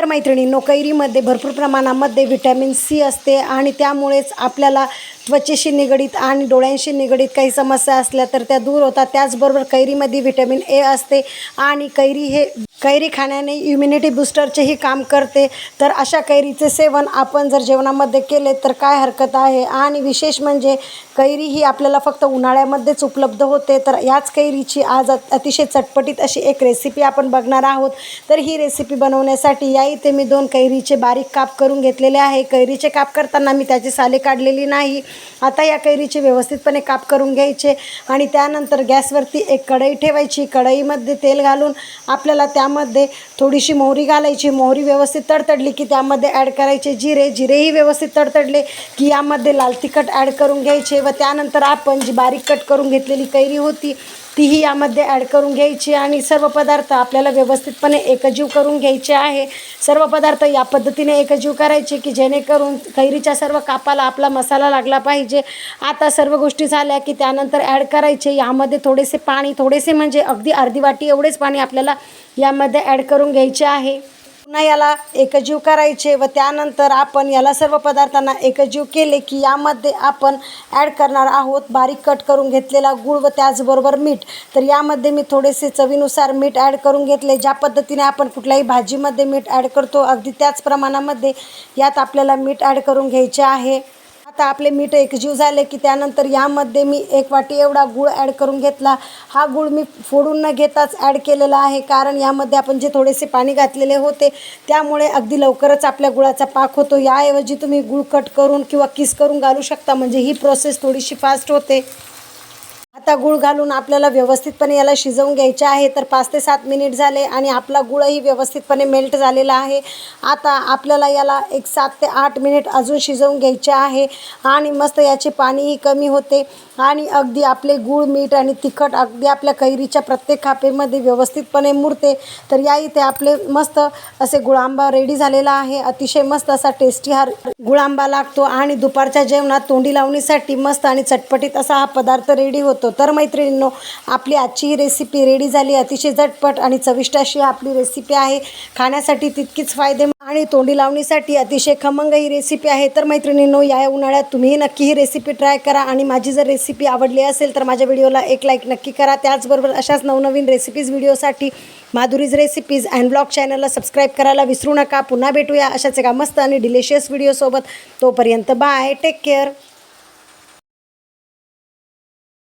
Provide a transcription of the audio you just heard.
तर मैत्रिणींनो कैरीमध्ये भरपूर प्रमाणामध्ये व्हिटॅमिन सी असते आणि त्यामुळेच आपल्याला त्वचेशी निगडीत आणि डोळ्यांशी निगडीत काही समस्या असल्या तर त्या दूर होतात. त्याचबरोबर कैरीमध्ये व्हिटॅमिन ए असते आणि कैरी हे कैरी खाण्याने इम्युनिटी बूस्टरचेही काम करते. तर अशा कैरीचे सेवन आपण जर जेवणामध्ये केले तर काय हरकत आहे? आणि विशेष म्हणजे कैरी ही आपल्याला फक्त उन्हाळ्यामध्येच उपलब्ध होते. तर याच कैरीची आज अतिशय चटपटीत अशी एक रेसिपी आपण बघणार आहोत. तर ही रेसिपी बनवण्यासाठी या इथे मी दोन कैरीचे बारीक काप करून घेतलेले आहे. कैरीचे काप करताना मी त्याची साले काढलेली नाही. आता या कैरीचे व्यवस्थितपणे काप करून घ्यायचे आणि त्यानंतर गॅसवरती एक कढई ठेवायची. कढईमध्ये तेल घालून आपल्याला त्यामध्ये थोडीशी मोहरी घालायची. मोहरी व्यवस्थित तडतडली की त्यामध्ये ॲड करायचे जिरे. जिरेही व्यवस्थित तडतडले की यामध्ये लाल तिखट ॲड करून घ्यायचे व त्यानंतर आपण जी बारीक कट करून घेतलेली कैरी होती तीही यामध्ये ॲड करून घ्यायची आणि सर्व पदार्थ आपल्याला व्यवस्थितपणे एकजीव करून घ्यायचे आहे. सर्व पदार्थ या पद्धतीने एकजीव करायचे की जेणेकरून कैरीच्या सर्व कापाला आपला मसाला लागला पाहिजे. आता सर्व गोष्टी झाल्या की त्यानंतर ॲड करायचे. यामध्ये थोडेसे पाणी थोडेसे म्हणजे अगदी अर्धी वाटी एवढेच पाणी आपल्याला यामध्ये ॲड करून घ्यायचे आहे. पुन्हा याला एकजीव करायचे व त्यानंतर आपण याला सर्व पदार्थांना एकजीव केले की यामध्ये आपण ॲड करणार आहोत बारीक कट करून घेतलेला गूळ व त्याचबरोबर मीठ. तर यामध्ये मी थोडेसे चवीनुसार मीठ ॲड करून घेतले. ज्या पद्धतीने आपण कुठल्याही भाजीमध्ये मीठ ॲड करतो अगदी त्याच प्रमाणामध्ये यात आपल्याला मीठ ॲड करून घ्यायचे आहे. आता आपले मीठ एकजीव झाले की त्यानंतर यामध्ये मी एक वाटी एवढा गूळ ॲड करून घेतला. हा गूळ मी फोडून न घेताच ॲड केलेला आहे. कारण यामध्ये आपण जे थोडेसे पाणी घातलेले होते त्यामुळे अगदी लवकरच आपल्या गुळाचा पाक होतो. याऐवजी तुम्ही गूळ कट करून किंवा किस करून घालू शकता. म्हणजे ही प्रोसेस थोडीशी फास्ट होते. आता गूळ घालून आपल्याला व्यवस्थितपणे याला शिजवून घ्यायचे आहे. तर पाच ते सात मिनिट झाले आणि आपला गुळही व्यवस्थितपणे मेल्ट झालेला आहे. आता आपल्याला याला एक सात ते आठ मिनिट अजून शिजवून घ्यायचे आहे आणि मस्त याचे पाणीही कमी होते. आणि अगदी आपले गूळ मीठ आणि तिखट अगदी आपल्या कैरीच्या प्रत्येक खापेमध्ये व्यवस्थितपणे मुरते. तर या इथे आपले मस्त असे गुळांबा रेडी झालेला आहे. अतिशय मस्त असा टेस्टी हा गुळांबा लागतो आणि दुपारच्या जेवणात तोंडी लावणीसाठी मस्त आणि चटपटीत असा हा पदार्थ रेडी होतो. तर मैत्रिणींनो आपली आजची रेसिपी रेडी झाली. अतिशय झटपट आणि चविष्ट अशी आपली रेसिपी आहे. खाण्यासाठी तितकीच फायदे आणि तोंडी लावणीसाठी अतिशय खमंग ही रेसिपी आहे. तर मैत्रिणींनो या उन्हाळ्यात तुम्हीही नक्की ही रेसिपी ट्राय करा आणि माझी जर रेसिपी आवडली असेल तर माझ्या व्हिडिओला एक लाईक नक्की करा. त्याचबरोबर अशाच नवनवीन रेसिपीज व्हिडिओसाठी माधुरीज रेसिपीज अँड ब्लॉग चॅनलला सबस्क्राईब करायला विसरू नका. पुन्हा भेटूया अशाच एका मस्त आणि डिलिशियस व्हिडिओसोबत तोपर्यंत बाय टेक केअर